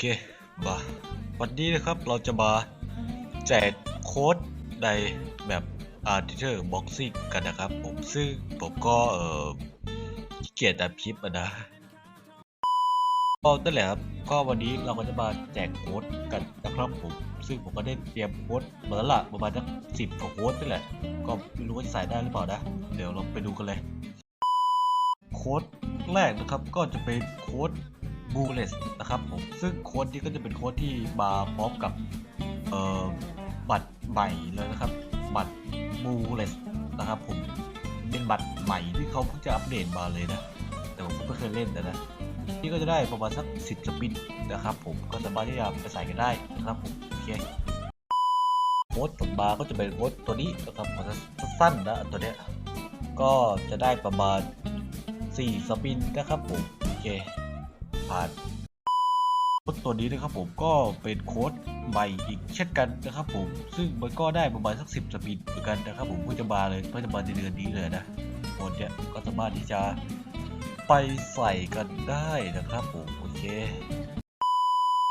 เคมาวันนี้นะครับเราจะมาแจกโค้ดในแบบ a r t i t e r Boxing กันนะครับ ผมซึ่งผมก็เออเกียจอัดคลิปอะนะก็นั่นแหละครับก็วันนี้เราก็จะมาแจกโค้ดกันนะครับผม ซึ่งผมก็ได้เตรียมโค้ดมาแล้วล่ะประมาณสักสิบกว่าโค้ดนี่แหละ ก็ไม่รู้ว่าจะใส่ได้หรือเปล่านะ เดี๋ยวเราไปดูกันเลย โค้ดแรกนะครับก็จะเป็นโค้ด บูเลสนะครับผมซึ่งโค้ดนี้ก็จะเป็นโค้ดที่มาพร้อมกับเอ่อบัตรใหม่เลยนะครับ บัตรบูเลสนะครับผมเป็นบัตรใหม่ที่เขาเพิ่งจะอัปเดตมาเลยนะแต่ผมก็ไม่เคยเล่นนะนะนี่ก็จะได้ประมาณสักสิบสปินนะครับผมก็สามารถที่จะไปใส่กันได้นะครับผมโอเคโค้ดต่อมาก็จะเป็นโค้ดตัวนี้นะครับมันจะสั้นนะตัวเนี้ยก็จะได้ประมาณ4สปินนะครับผมโอเค ผ่านโค้ดตัวนี้นะครับผมก็เป็นโค้ดใหม่อีกเช่นกันนะครับผม ซึ่งมันก็ได้ประมาณสักสิบสปีดเหมือนกันนะครับผมเพื่อจะมาเลยเพื่อจะมาในเดือนนี้เลยนะโค้ดเนี้ยก็สามารถที่จะไปใส่กันได้นะครับผมโอเค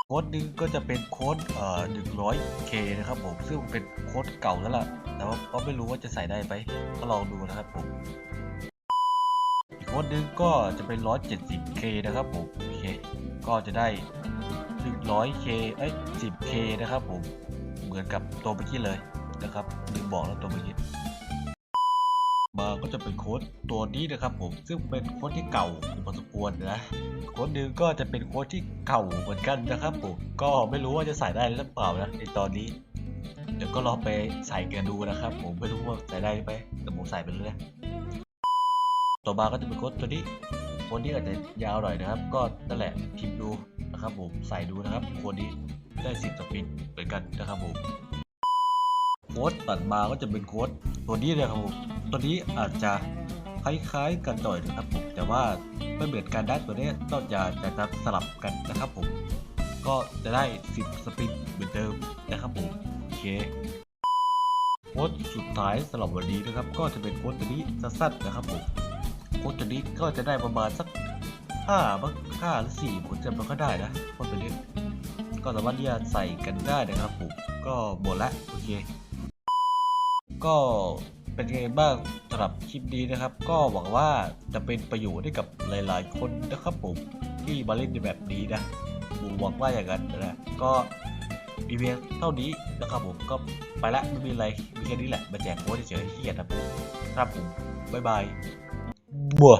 โค้ดหนึงก็จะเป็นโค้ดเอ่อ 100k นะครับผม ซึ่งเป็นโค้ดเก่าแล้วล่ะ แต่ว่าก็ไม่รู้ว่าจะใส่ได้ไหมก็ลองดูนะครับผม อีกโค้ดหนึงก็จะเป็น 170k นะครับผม ก็จะได้ 100k เอ้ย 10k นะครับผม เหมือนกับตัวเมื่อกี้เลยนะครับลืมบอกแล้วตัวเมื่อกี้มาก็จะเป็นโค้ดตัวนี้นะครับผม ซึ่งเป็นโค้ดที่เก่าอยู่พอสมควรนะโค้ดหนึ่งก็จะเป็นโค้ดที่เก่าเหมือนกันนะครับผมก็ไม่รู้ว่าจะใส่ได้หรือเปล่านะในตอนนี้ เดี๋ยวก็ลองไปใส่กันดูนะครับ ผมไม่รู้ว่าใส่ได้ไหมแต่ผมใส่ไปเลยนะต่อมาก็จะเป็นโค้ดตัวนี้ ค้ดนี้อาจจะยาวหน่อยนะครับ ก็นั่นแหละพิมพ์ดูนะครับผมใส่ดูนะครับค้ดนี้ได้สิบสปินเหมือนกันนะครับผมโค้ดตัดมาก็จะเป็นโค้ดตัวนี้เลยครับผมตัวนี้อาจจะคล้ายๆกันหน่อยนะครับผมแต่ว่าไม่เหมือนกันนะตัวนี้ต้องจะจะจะสลับกันนะครับผมก็จะได้สิบสปินเหมือนเดิมนะครับผมโอเคโค้ดสุดท้ายสำหรับวันนี้นะครับ ก็จะเป็นโค้ดตัวนี้สั้นๆนะครับผม ค้ดตัวนี้ก็จะได้ประมาณสักห้าบ้างห้าหรือสี่ผมจำม่ค่อยได้นะโคตัวนี้ก็สามารถที่จะใส่กันได้นะครับผมก็หมดละโอเค ก็เป็นไงบ้างสำหรับคลิปนี้นะครับ ก็หวังว่าจะเป็นประโยชน์ให้กับหลาย ๆ คนนะครับผมที่มาเล่นในแบบนี้นะผมหวังว่าอย่างนั้นนะก็มีเพียงเท่านี้นะครับผมก็ไปละไม่มีอะไรมีแค่นี้แหละมาแจกโค้ดเฉยๆเกียจครับครับผมบ๊ายบาย บัว